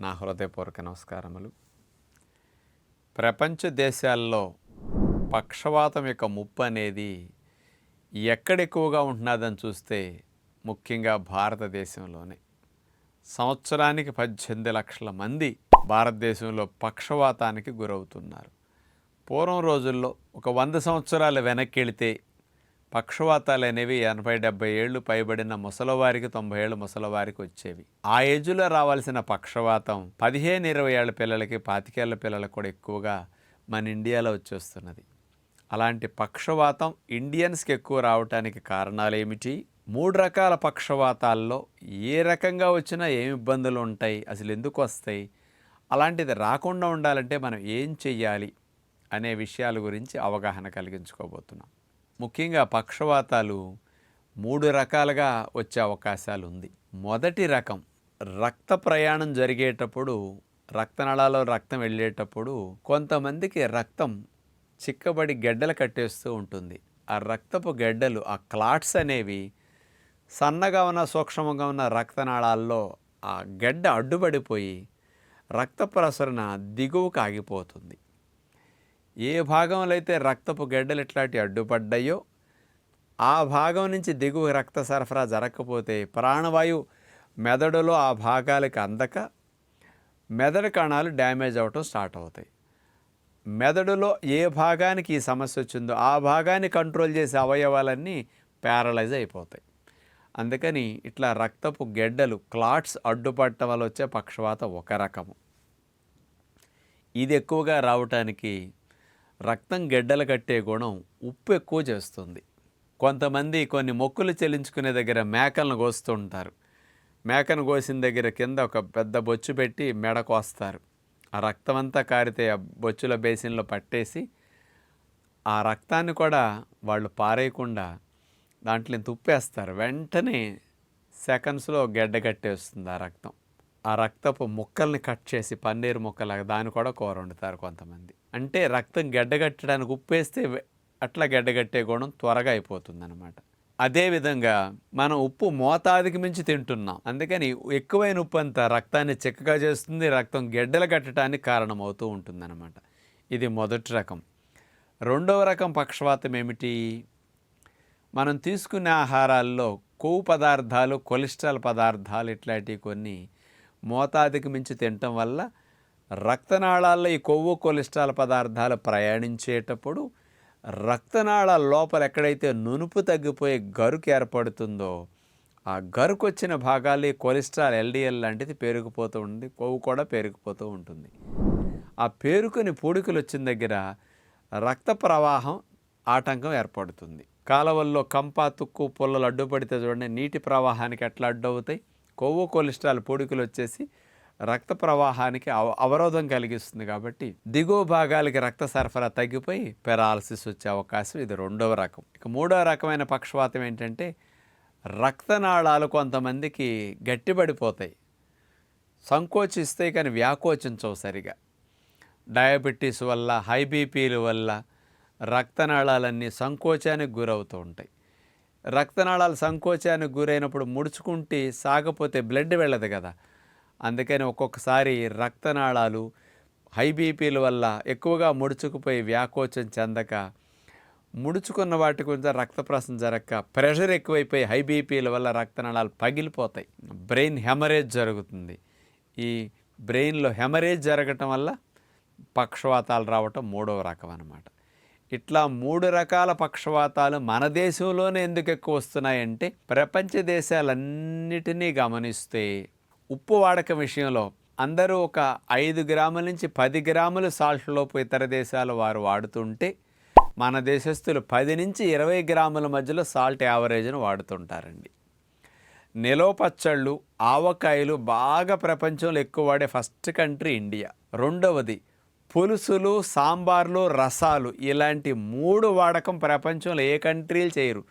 నా హృదయపూర్వక నమస్కారములు. ప్రపంచ దేశాల్లో పక్షవాతం యొక్క ముప్పు అనేది ఎక్కడెక్కువగా ఉంటున్నదని చూస్తే ముఖ్యంగా భారతదేశంలోనే. సంవత్సరానికి పద్దెనిమిది లక్షల మంది భారతదేశంలో పక్షవాతానికి గురవుతున్నారు. పూర్వం రోజుల్లో ఒక వంద సంవత్సరాలు వెనక్కి వెళితే పక్షవాతాలు అనేవి ఎనభై డెబ్బై ఏళ్ళు పైబడిన ముసలివారికి తొంభై ఏళ్ళు ముసలివారికి వచ్చేవి. ఆ ఏజ్లో రావాల్సిన పక్షవాతం పదిహేను ఇరవై ఏళ్ళ పిల్లలకి పాతికేళ్ళ పిల్లలకు కూడా ఎక్కువగా మన ఇండియాలో వచ్చేస్తున్నది. అలాంటి పక్షవాతం ఇండియన్స్కి ఎక్కువ రావటానికి కారణాలు ఏమిటి? మూడు రకాల పక్షవాతాల్లో ఏ రకంగా వచ్చినా ఏమి ఇబ్బందులు ఉంటాయి అసలు ఎందుకు వస్తాయి? అలాంటిది రాకుండా ఉండాలంటే మనం ఏం చెయ్యాలి? అనే విషయాల గురించి అవగాహన కలిగించుకోబోతున్నాం. ముఖ్యంగా పక్షవాతాలు మూడు రకాలుగా వచ్చే అవకాశాలు ఉంది మొదటి రకం రక్త ప్రయాణం జరిగేటప్పుడు రక్తనాళాలో రక్తం వెళ్ళేటప్పుడు కొంతమందికి రక్తం చిక్కబడి గెడ్డలు కట్టేస్తూ ఉంటుంది. ఆ రక్తపు గెడ్డలు ఆ క్లాట్స్ అనేవి సన్నగా ఉన్న సూక్ష్మంగా ఉన్న రక్తనాళాల్లో ఆ గెడ్డ అడ్డుపడిపోయి రక్త ప్రసరణ దిగువకు ఆగిపోతుంది. ఏ భాగంలో అయితే రక్తపు గెడ్డలు ఇట్లాంటి అడ్డుపడ్డాయో ఆ భాగం నుంచి దిగువ రక్త సరఫరా జరగకపోతే ప్రాణవాయువు మెదడులో ఆ భాగాలకు అందక మెదడు కణాలు డ్యామేజ్ అవ్వటం స్టార్ట్ అవుతాయి. మెదడులో ఏ భాగానికి ఈ సమస్య వచ్చిందో ఆ భాగాన్ని కంట్రోల్ చేసే అవయవాలన్నీ ప్యారలైజ్ అయిపోతాయి. అందుకని ఇట్లా రక్తపు గెడ్డలు క్లాట్స్ అడ్డుపడటం వల్ల వచ్చే పక్షవాత ఒక రకము. ఇది ఎక్కువగా రావటానికి రక్తం గెడ్డలు కట్టే గుణం ఉప్పు ఎక్కువ చేస్తుంది. కొంతమంది కొన్ని మొక్కులు చెల్లించుకునే దగ్గర మేకలను కోస్తూ ఉంటారు మేకను కోసిన దగ్గర కింద ఒక పెద్ద బొచ్చు పెట్టి మెడ కోస్తారు. ఆ రక్తం అంతా కారితే ఆ బొచ్చుల బేసిన్లో పట్టేసి ఆ రక్తాన్ని కూడా వాళ్ళు పారేయకుండా దాంట్లో ఇంత ఉప్పేస్తారు. వెంటనే సెకండ్స్లో గెడ్డ కట్టేస్తుంది ఆ రక్తం. ఆ రక్తపు ముక్కల్ని కట్ చేసి పన్నీరు ముక్కలాగా దాన్ని కూడా కూర వండుతారు కొంతమంది. అంటే రక్తం గడ్డగట్టడానికి ఉప్పేస్తే వేస్తే అట్లా గడ్డగట్టే గుణం త్వరగా అయిపోతుంది అనమాట అదేవిధంగా మనం ఉప్పు మోతాదుకి మించి తింటున్నాం. అందుకని ఎక్కువైన ఉప్పు అంతా రక్తాన్ని చిక్కగా చేస్తుంది రక్తం గెడ్డలు కట్టడానికి కారణమవుతూ ఉంటుందన్నమాట. ఇది మొదటి రకం. రెండవ రకం పక్షవాతం ఏమిటి? మనం తీసుకునే ఆహారాల్లో కొవ్వు పదార్థాలు కొలెస్ట్రాల్ పదార్థాలు ఇట్లాంటివి కొన్ని మోతాదుకి మించి తినటం వల్ల రక్తనాళాల్లో ఈ కొవ్వు కొలెస్ట్రాల్ పదార్థాలు ప్రయాణించేటప్పుడు రక్తనాళాల లోపల ఎక్కడైతే నునుపు తగ్గిపోయే గరుకు ఏర్పడుతుందో ఆ గరుకు వచ్చిన భాగాలు ఈ కొలెస్ట్రాల్ ఎల్డిఎల్ లాంటిది పేరుకుపోతూ ఉంటుంది కొవ్వు కూడా పేరుకుపోతూ ఉంటుంది. ఆ పేరుకుని పూడికలు వచ్చిన దగ్గర రక్త ప్రవాహం ఆటంకం ఏర్పడుతుంది. కాలవల్లో కంప తుక్కు పుల్లలు అడ్డుపడితే చూడండి నీటి ప్రవాహానికి ఎట్లా అడ్డవుతాయి? కొవ్వు కొలెస్ట్రాల్ పూడికలు వచ్చేసి రక్త ప్రవాహానికి అవ అవరోధం కలిగిస్తుంది కాబట్టి దిగువ భాగాలకి రక్త సరఫరా తగ్గిపోయి పెరాలసిస్ వచ్చే అవకాశం ఇది రెండవ రకం. ఇక మూడవ రకమైన పక్షవాతం ఏంటంటే రక్తనాళాలు కొంతమందికి గట్టిపడిపోతాయి. సంకోచిస్తాయి కానీ వ్యాకోచించవు సరిగా. డయాబెటీస్ వల్ల హై బీపీల వల్ల రక్తనాళాలన్నీ సంకోచానికి గురవుతూ ఉంటాయి. రక్తనాళాలు సంకోచానికి గురైనప్పుడు ముడుచుకుంటే సాగపోతే బ్లడ్ వెళ్ళదు కదా. అందుకని ఒక్కొక్కసారి రక్తనాళాలు హై బీపీల వల్ల ఎక్కువగా ముడుచుకుపోయి వ్యాకోచం చెందక ముడుచుకున్న వాటి గురించి రక్త ప్రసరణ జరగక ప్రెషర్ ఎక్కువైపోయి హై బీపీల వల్ల రక్తనాళాలు పగిలిపోతాయి. బ్రెయిన్ హెమరేజ్ జరుగుతుంది. ఈ బ్రెయిన్లో హెమరేజ్ జరగటం వల్ల పక్షవాతాలు రావటం మూడవ రకం అన్నమాట. ఇట్లా మూడు రకాల పక్షవాతాలు మన దేశంలోనే ఎందుకు ఎక్కువ వస్తున్నాయంటే ప్రపంచ దేశాలన్నిటినీ గమనిస్తే ఉప్పు వాడకం విషయంలో అందరూ ఒక ఐదు గ్రాముల నుంచి పది గ్రాములు సాల్ట్ లోపు ఇతర దేశాల వారు వాడుతుంటే మన దేశస్తులు పది నుంచి ఇరవై గ్రాముల మధ్యలో సాల్ట్ యావరేజ్ను వాడుతుంటారండి. నిలవ పచ్చళ్ళు ఆవకాయలు బాగా ప్రపంచంలో ఎక్కువ వాడే ఫస్ట్ కంట్రీ ఇండియా రెండవది పులుసులు సాంబార్లు రసాలు ఇలాంటి మూడు వాడకం ప్రపంచంలో ఏ కంట్రీలు చేయరు.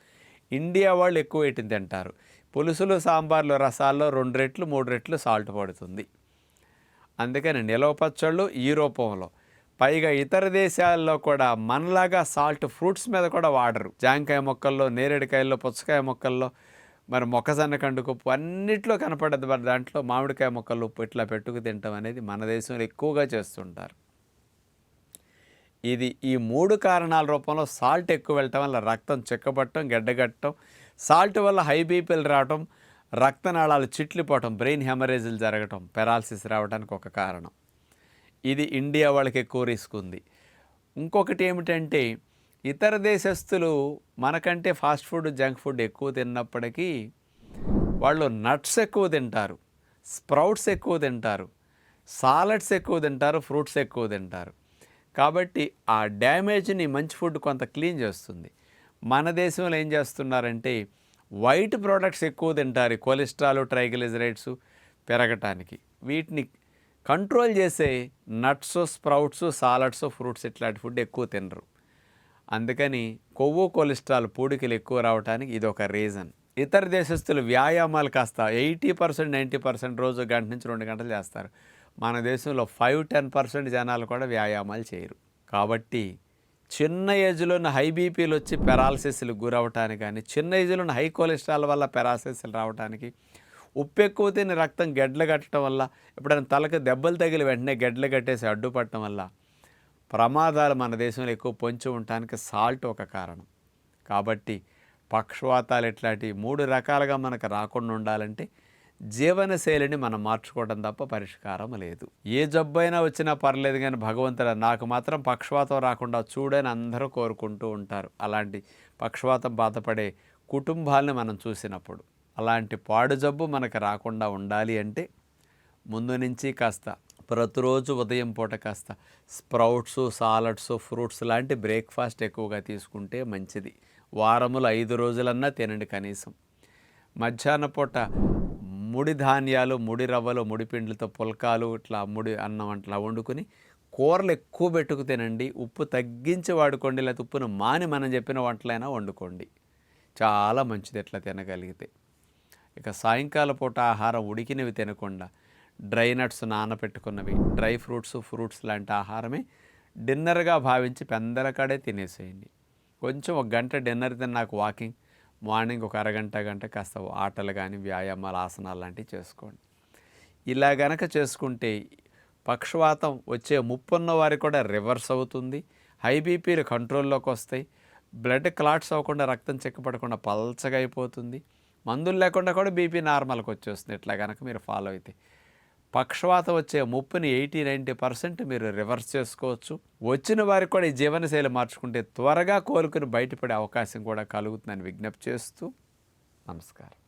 ఇండియా వాళ్ళు ఎక్కువ వీటిని తింటారు. పులుసులు సాంబార్లు రసాల్లో రెండు రెట్లు మూడు రెట్లు సాల్ట్ పడుతుంది. అందుకని నిలవ పచ్చళ్ళు ఈ రూపంలో. పైగా ఇతర దేశాల్లో కూడా మనలాగా సాల్ట్ ఫ్రూట్స్ మీద కూడా వాడరు. జాంకాయ మొక్కల్లో నేరేడుకాయల్లో పుచ్చకాయ మొక్కల్లో మరి మొక్కజొన్న కండుకుప్పు అన్నిట్లో కనపడదు మరి దాంట్లో. మామిడికాయ మొక్కలు ఉప్పు ఇట్లా పెట్టుకు తింటాం అనేది మన దేశంలో ఎక్కువగా చేస్తుంటారు. ఇది ఈ మూడు కారణాల రూపంలో సాల్ట్ ఎక్కువ వెళ్ళటం వల్ల రక్తం చిక్కబట్టడం గడ్డగట్టడం సాల్ట్ వల్ల హై బీపీలు రావటం రక్తనాళాలు చిట్లిపోవటం బ్రెయిన్ హెమరేజ్లు జరగటం పెరాలసిస్ రావడానికి ఒక కారణం. ఇది ఇండియా వాళ్ళకి ఎక్కువ రిస్క్ ఉంది. ఇంకొకటి ఏమిటంటే ఇతర దేశస్తులు మనకంటే ఫాస్ట్ ఫుడ్ జంక్ ఫుడ్ ఎక్కువ తిన్నప్పటికీ వాళ్ళు నట్స్ ఎక్కువ తింటారు స్ప్రౌట్స్ ఎక్కువ తింటారు సాలడ్స్ ఎక్కువ తింటారు ఫ్రూట్స్ ఎక్కువ తింటారు. కాబట్టి ఆ డ్యామేజ్ని మంచి ఫుడ్ కొంత క్లీన్ చేస్తుంది. మన దేశంలో ఏం చేస్తున్నారంటే వైట్ ప్రోడక్ట్స్ ఎక్కువ తింటారు కొలెస్ట్రాల్ ట్రైగ్లిజరైడ్స్ పెరగటానికి. వీటిని కంట్రోల్ చేసే నట్స్ స్ప్రౌట్స్ సాలడ్స్ ఫ్రూట్స్ ఇట్లాంటి ఫుడ్ ఎక్కువ తినరు. అందుకని కొవ్వు కొలెస్ట్రాల్ పూడికలు ఎక్కువ రావడానికి ఇది ఒక రీజన్. ఇతర దేశస్తులు వ్యాయామాలు కాస్త ఎయిటీ పర్సెంట్ నైంటీ పర్సెంట్ రోజు గంట నుంచి రెండు గంటలు చేస్తారు. మన దేశంలో ఫైవ్ టెన్ పర్సెంట్ జనాలు కూడా వ్యాయామాలు చేయరు. కాబట్టి చిన్న ఏజ్లోనే హై బీపీలు వచ్చి పెరాలసిస్లు గురవటానికి కానీ చిన్న ఏజ్లోనే హై కొలెస్ట్రాల్ వల్ల పెరాలసిస్లు రావడానికి ఉప్పు ఎక్కువ తిని రక్తం గడ్డలు కట్టడం వల్ల ఎప్పుడైనా తలకు దెబ్బలు తగిలి వెంటనే గడ్డలు కట్టేసి అడ్డుపట్టడం వల్ల ప్రమాదాలు మన దేశంలో ఎక్కువ పొంచి ఉండటానికి సాల్ట్ ఒక కారణం. కాబట్టి పక్షవాతాలు ఇట్లాంటి మూడు రకాలుగా మనకు రాకుండా ఉండాలంటే జీవనశైలిని మనం మార్చుకోవడం తప్ప పరిష్కారం లేదు. ఏ జబ్బైనా వచ్చినా పర్లేదు కానీ భగవంతుడు నాకు మాత్రం పక్షవాతం రాకుండా చూడని అందరూ కోరుకుంటూ ఉంటారు. అలాంటి పక్షవాతం బాధపడే కుటుంబాలను మనం చూసినప్పుడు అలాంటి పాడు జబ్బు మనకు రాకుండా ఉండాలి అంటే ముందు నుంచి కాస్త ప్రతిరోజు ఉదయం పూట కాస్త స్ప్రౌట్స్ సాలడ్స్ ఫ్రూట్స్ లాంటి బ్రేక్ఫాస్ట్ ఎక్కువగా తీసుకుంటే మంచిది. వారములు ఐదు రోజులన్నా తినండి కనీసం. మధ్యాహ్న పూట ముడి ధాన్యాలు ముడి రవ్వలు ముడి పిండిలతో పుల్కాలు ఇట్లా ముడి అన్నం అట్లా వండుకొని కూరలు ఎక్కువ పెట్టుకు తినండి ఉప్పు తగ్గించి వాడుకోండి లేకపోతే ఉప్పును మాని మనం చెప్పిన వంటలైనా వండుకోండి. చాలా మంచిది ఎట్లా తినగలిగితే. ఇక సాయంకాల పూట ఆహారం ఉడికినవి తినకుండా డ్రై నట్స్ నానబెట్టుకున్నవి డ్రై ఫ్రూట్స్ ఫ్రూట్స్ లాంటి ఆహారమే డిన్నర్గా భావించి పెందలకాడే తినేసేయండి. కొంచెం ఒక గంట డిన్నర్ తిన్నాక వాకింగ్ మార్నింగ్ ఒక అరగంట గంట కాస్త ఆటలు కానీ వ్యాయామాలు ఆసనాలు లాంటివి చేసుకోండి. ఇలా గనక చేసుకుంటే పక్షవాతం వచ్చే ముప్పున్న వారికి కూడా రివర్స్ అవుతుంది. హై బీపీలు కంట్రోల్లోకి వస్తాయి. బ్లడ్ క్లాట్స్ అవ్వకుండా రక్తం చెక్కపడకుండా పల్చగా అయిపోతుంది. మందులు లేకుండా కూడా బీపీ నార్మల్కి వచ్చేస్తుంది. ఇట్లా కనుక మీరు ఫాలో అయితే. పక్షవాత వచ్చే ముప్పుని ఎయిటీ నైంటీ పర్సెంట్ మీరు రివర్స్ చేసుకోవచ్చు. వచ్చిన వారికి కూడా ఈ జీవనశైలి మార్చుకుంటే త్వరగా కోలుకుని బయటపడే అవకాశం కూడా కలుగుతుందని విజ్ఞప్తి చేస్తూ నమస్కారం.